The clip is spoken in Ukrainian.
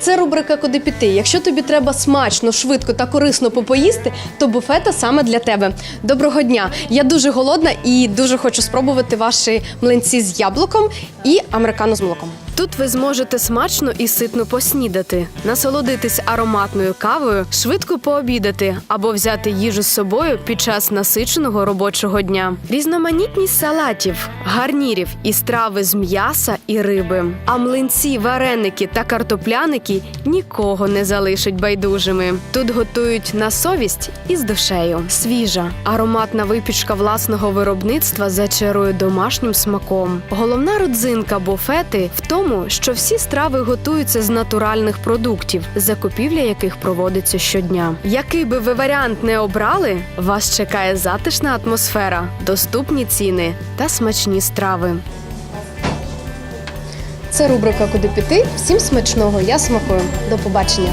Це рубрика Куди піти. Якщо тобі треба смачно, швидко та корисно попоїсти, то буфета саме для тебе. Доброго дня! Я дуже голодна і дуже хочу спробувати ваші млинці з яблуком і американо з молоком. Тут ви зможете смачно і ситно поснідати, насолодитись ароматною кавою, швидко пообідати або взяти їжу з собою під час насиченого робочого дня. Різноманітність салатів, гарнірів і страви з м'яса і риби. А млинці, вареники та картопляники нікого не залишать байдужими. Тут готують на совість і з душею. Свіжа, ароматна випічка власного виробництва зачарує домашнім смаком. Головна родзинка буфети в тому, що всі страви готуються з натуральних продуктів, закупівля яких проводиться щодня. Який би ви варіант не обрали, вас чекає затишна атмосфера, доступні ціни та смачні страви. Це рубрика Куди піти. Всім смачного. Я смакую. До побачення.